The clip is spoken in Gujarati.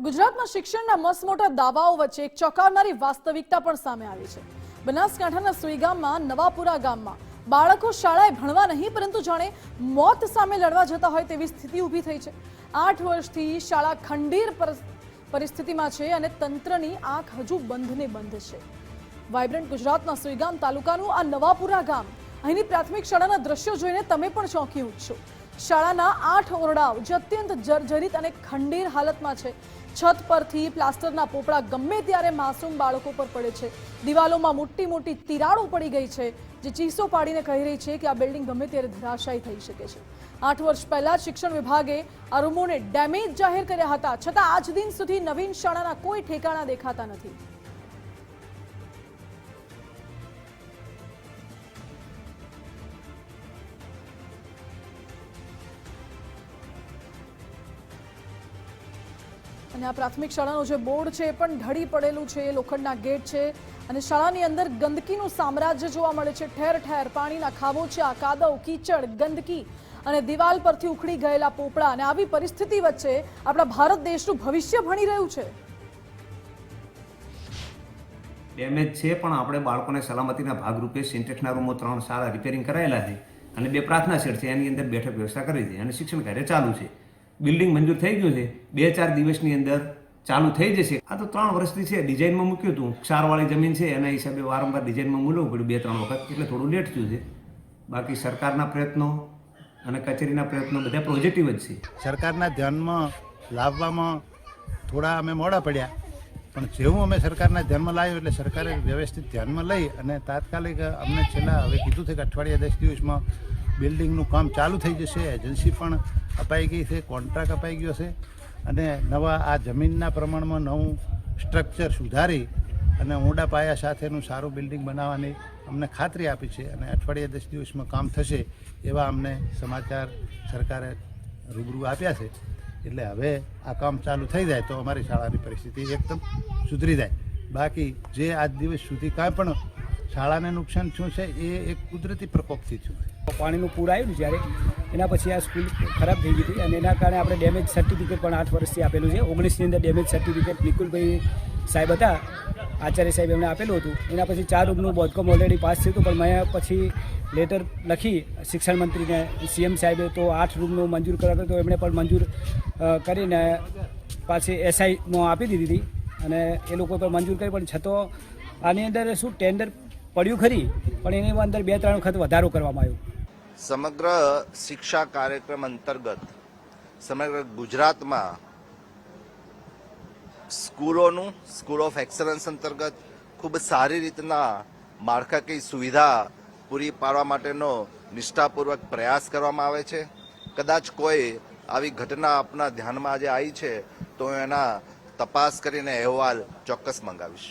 ગુજરાતમાં શિક્ષણના મસમોટા દાવાઓ વચ્ચે એક ચોંકાવનારી વાસ્તવિકતા પણ સામે આવી છે. બનાસકાંઠાના સુઈગામમાં, નવાપુરા ગામમાં બાળકો શાળાએ ભણવા નહીં, પરંતુ જાણે મોત સામે લડવા જતા હોય તેવી સ્થિતિ ઊભી થઈ છે. આઠ વર્ષથી શાળા ખંડીર પર- પરિસ્થિતિમાં છે અને તંત્રની આંખ હજુ બંધને બંધ છે. વાઇબ્રન્ટ ગુજરાતના સુઈગામ તાલુકાનું આ નવાપુરા ગામ, અહીંની પ્રાથમિક શાળાના દ્રશ્યો જોઈને તમે પણ ચોંકી ઉઠશો. શાળાના આઠ ઓરડાઓ જે અત્યંત જર્જરિત અને ખંડીર હાલતમાં છે. છત પરથી પ્લાસ્ટરના પોપડા ગમે ત્યારે માસૂમ બાળકો પર પડે છે. દિવાલોમાં મોટી મોટી તિરાડો પડી ગઈ છે, જે ચીસો પાડીને કહી રહી છે કે આ બિલ્ડિંગ ગમે ત્યારે ધરાશાયી થઈ શકે છે. આઠ વર્ષ પહેલા શિક્ષણ વિભાગે આ રૂમોને ડેમેજ જાહેર કર્યા હતા, છતાં આજ દિન સુધી નવીન શાળાના કોઈ ઠેકાણા દેખાતા નથી. અને આ પ્રાથમિક શાળાનું જે બોર્ડ છે એ પણ ઢળી પડેલું છે લોખંડના ગેટ છે અને શાળાની અંદર ગંદકીનું સામ્રાજ્ય જોવા મળે છે. ઠેર ઠેર પાણીના ખાબોચિયા કાદવ, કીચડ, ગંદકી અને દિવાલ પરથી ઉખડી ગયેલા પોપડા અને આવી પરિસ્થિતિ વચ્ચે આપણા ભારત દેશનું ભવિષ્ય ભણી રહ્યું છે. ડેમેજ છે, પણ આપણે બાળકોને સલામતીના ભાગરૂપે સિન્ટેક્સના રૂમો ત્રણ સારા રિપેરિંગ કરાયેલા છે અને બે પ્રાર્થના શેડ છે, એની અંદર બેઠક વ્યવસ્થા કરી છે અને શિક્ષણ કાર્ય ચાલુ છે. બિલ્ડિંગ મંજૂર થઈ ગયું છે. બે ચાર દિવસની અંદર ચાલુ થઈ જશે. આ તો ત્રણ વર્ષથી છે, ડિઝાઇનમાં મૂક્યું હતું. ક્ષારવાળી જમીન છે, એના હિસાબે વારંવાર ડિઝાઇનમાં મૂલવું પડ્યું. બે ત્રણ વખત, એટલે થોડું લેટ થયું છે. બાકી સરકારના પ્રયત્નો અને કચેરીના પ્રયત્નો બધા પોઝિટિવ જ છે. સરકારના ધ્યાનમાં લાવવામાં થોડા અમે મોડા પડ્યા. પણ જેવું અમે સરકારના ધ્યાનમાં લાવ્યું એટલે સરકારે વ્યવસ્થિત ધ્યાનમાં લઈ અને તાત્કાલિક અમને છેલ્લા, હવે કીધું છે કે અઠવાડિયા દસ દિવસમાં બિલ્ડિંગનું કામ ચાલુ થઈ જશે, એજન્સી પણ અપાઈ ગઈ છે, કોન્ટ્રાક્ટ અપાઈ ગયો છે અને નવા આ જમીનના પ્રમાણમાં નવું સ્ટ્રક્ચર સુધારી અને ઊંડા પાયા સાથેનું સારું બિલ્ડિંગ બનાવવાની અમને ખાતરી આપી છે અને અઠવાડિયા દસ દિવસમાં કામ થશે એવા અમને સમાચાર સરકારે રૂબરૂ આપ્યા છે. એટલે હવે આ કામ ચાલુ થઈ જાય તો અમારી શાળાની પરિસ્થિતિ એકદમ સુધરી જાય. બાકી જે આજ દિવસ સુધી કાંઈ પણ શાળાને નુકસાન શું છે, એ એક કુદરતી પ્રકોપથી થયું પાણીનું પૂર આવ્યું જ્યારે એના પછી આ સ્કૂલ ખરાબ થઈ ગઈ હતી અને એના કારણે આપણે ડેમેજ સર્ટિફિકેટ પણ આઠ વર્ષથી આપેલું છે. ઓગણીસની અંદર ડેમેજ સર્ટિફિકેટ નિકુલભાઈ સાહેબ હતા, આચાર્ય સાહેબ એમણે આપેલું હતું. એના પછી ચાર રૂમનું બોધકોમ ઓલરેડી પાસ થયું હતું, પણ મેં પછી લેટર લખી શિક્ષણ મંત્રીને સીએમ સાહેબે તો આઠ રૂમનું મંજૂર કરાવ્યું તો એમણે પણ મંજૂર કરીને પાછી એસઆઈમાં આપી દીધી હતી અને એ લોકો પણ મંજૂર કરી, પણ છતો આની અંદર શું ટેન્ડર પડ્યું ખરી, પણ એની અંદર બે ત્રણ વખત વધારો કરવામાં આવ્યો. સમગ્ર શિક્ષા કાર્યક્રમ અંતર્ગત, સમગ્ર ગુજરાતમાં સ્કૂલોનું, સ્કૂલ ઓફ એક્સલન્સ અંતર્ગત ખૂબ સારી રીતના માળખાકીય સુવિધા પૂરી પાડવા માટેનો નિષ્ઠાપૂર્વક પ્રયાસ કરવામાં આવે છે. કદાચ કોઈ આવી ઘટના આપના ધ્યાનમાં આજે આવી છે, તો એના તપાસ કરીને અહેવાલ ચોક્કસ મંગાવીશ.